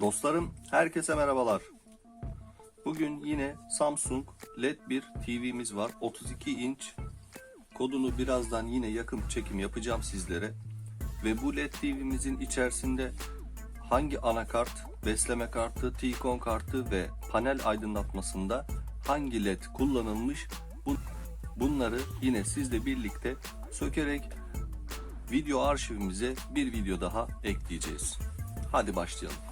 Dostlarım herkese merhabalar. Bugün yine Samsung LED bir TV'miz var. 32 inç. Kodunu birazdan yine yakın çekim yapacağım sizlere. Ve bu LED TV'mizin içerisinde hangi anakart, besleme kartı, T-Con kartı ve panel aydınlatmasında hangi LED kullanılmış bu- bunları yine sizle birlikte sökerek video arşivimize bir video daha ekleyeceğiz. Hadi başlayalım.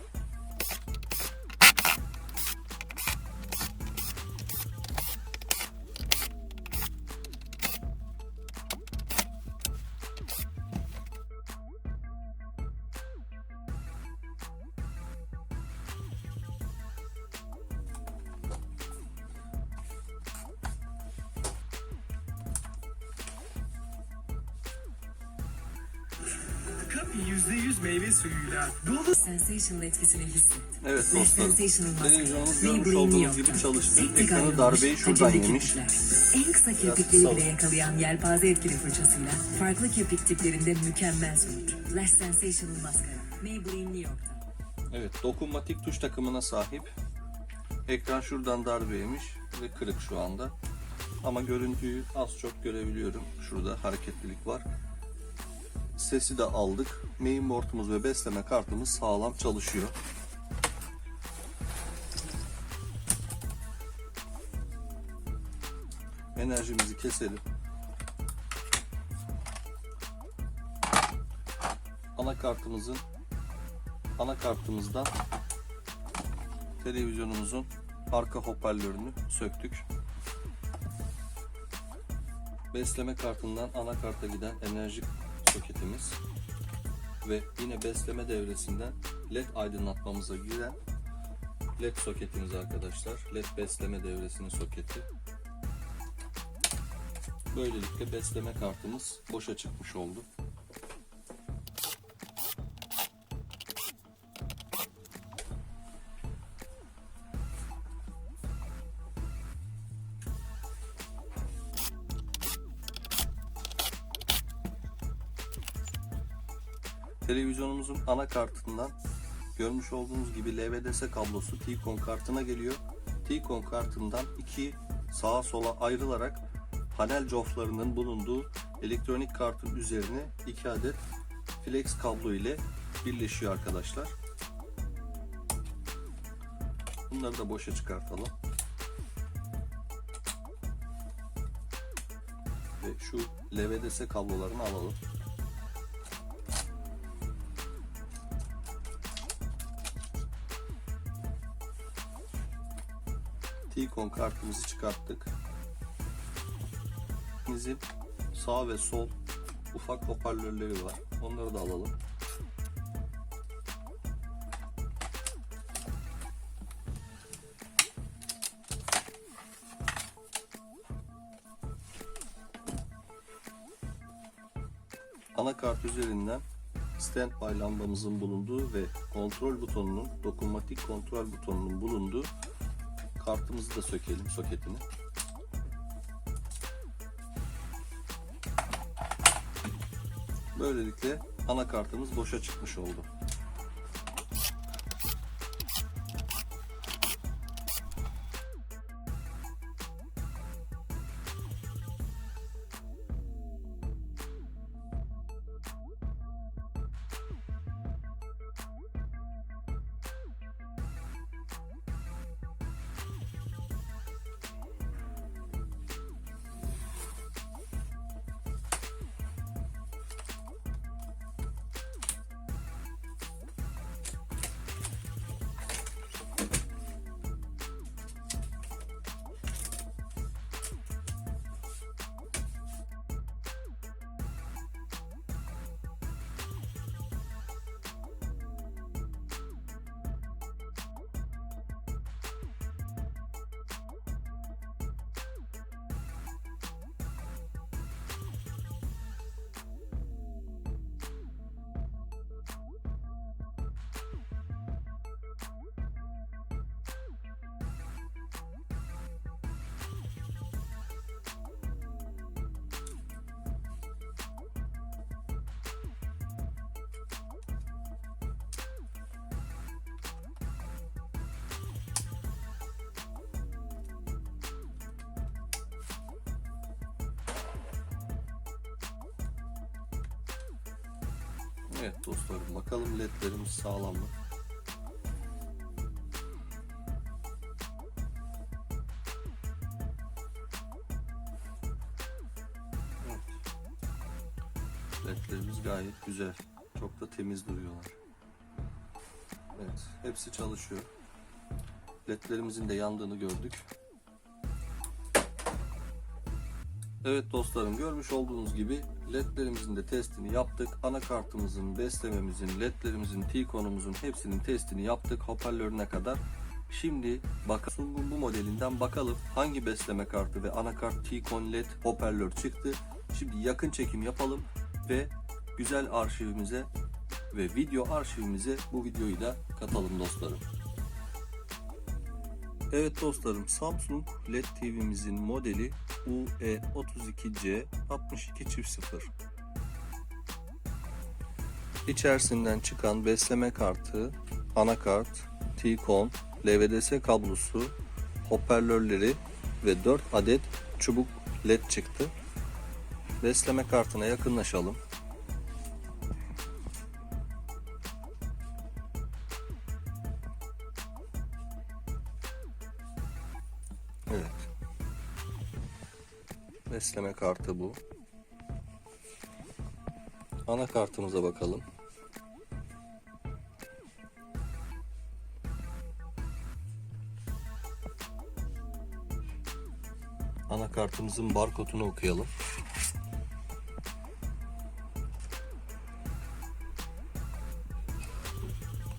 %100 meyve suyuyla dolu Sensational etkisini hisset. Evet maskara. televizyonumuz Maybelline görmüş olduğunuz New gibi çalıştı. Ekranı darbeyi şuradan yemiş. En kısa kirpikleri bile yakalayan yelpaze etkili fırçasıyla farklı kirpik tiplerinde mükemmel sonuç. Lash Sensational maskara. Maybelline New York'tan. Evet, dokunmatik tuş takımına sahip. Ekran şuradan darbe yemiş ve kırık şu anda. Ama görüntüyü az çok görebiliyorum. Şurada hareketlilik var. Sesi de aldık. Mainboard'umuz ve besleme kartımız sağlam çalışıyor. Enerjimizi keselim. Anakartımızın anakartımızdan televizyonumuzun arka hoparlörünü söktük. Besleme kartından anakarta giden enerji soketimiz ve yine besleme devresinden led aydınlatmamıza giren led soketimiz arkadaşlar. Led besleme devresinin soketi. Böylelikle besleme kartımız boşa çıkmış oldu. Televizyonumuzun anakartından görmüş olduğunuz gibi LVDS kablosu T-Con kartına geliyor. T-Con kartından iki sağa sola ayrılarak panel coflarının bulunduğu elektronik kartın üzerine iki adet flex kablo ile birleşiyor arkadaşlar. Bunları da boşa çıkartalım. Ve şu LVDS kablolarını alalım. T-Con kartımızı çıkarttık. Bizim sağ ve sol ufak hoparlörleri var. Onları da alalım. Anakart üzerinden standby lambamızın bulunduğu ve kontrol butonunun, dokunmatik kontrol butonunun bulunduğu kartımızı da sökelim soketini. Böylelikle anakartımız boşa çıkmış oldu. Evet dostlarım bakalım ledlerimiz sağlam mı? Ledlerimiz gayet güzel. Çok da temiz duruyorlar. Evet, hepsi çalışıyor. Ledlerimizin de yandığını gördük. Evet dostlarım görmüş olduğunuz gibi ledlerimizin de testini yaptık. Anakartımızın, beslememizin, ledlerimizin, T-konumuzun hepsinin testini yaptık hoparlörüne kadar. Şimdi bak bu modelinden bakalım hangi besleme kartı ve anakart T-Con LED hoparlör çıktı. Şimdi yakın çekim yapalım ve güzel arşivimize ve video arşivimize bu videoyu da katalım dostlarım. Evet dostlarım Samsung LED TV'mizin modeli E UE32C 6200. İçerisinden çıkan besleme kartı, anakart, T-Con, LVDS kablosu, hoparlörleri ve 4 adet çubuk LED çıktı. Besleme kartına yakınlaşalım. Besleme kartı bu. Anakartımıza bakalım. Anakartımızın barkodunu okuyalım.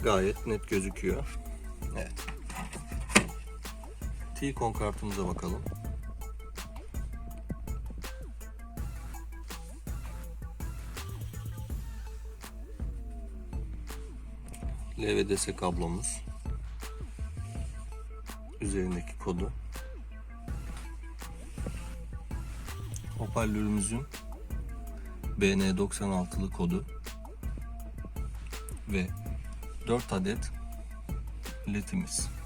Gayet net gözüküyor. Evet. T-Con kartımıza bakalım. LVDS kablomuz. Üzerindeki kodu. Hoparlörümüzün BN96'lı kodu ve 4 adet ledimiz.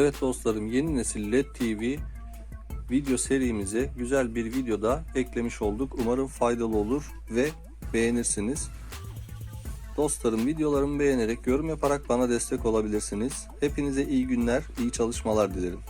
Evet dostlarım yeni nesil LED TV video serimize güzel bir video da eklemiş olduk. Umarım faydalı olur ve beğenirsiniz. Dostlarım videolarımı beğenerek yorum yaparak bana destek olabilirsiniz. Hepinize iyi günler, iyi çalışmalar dilerim.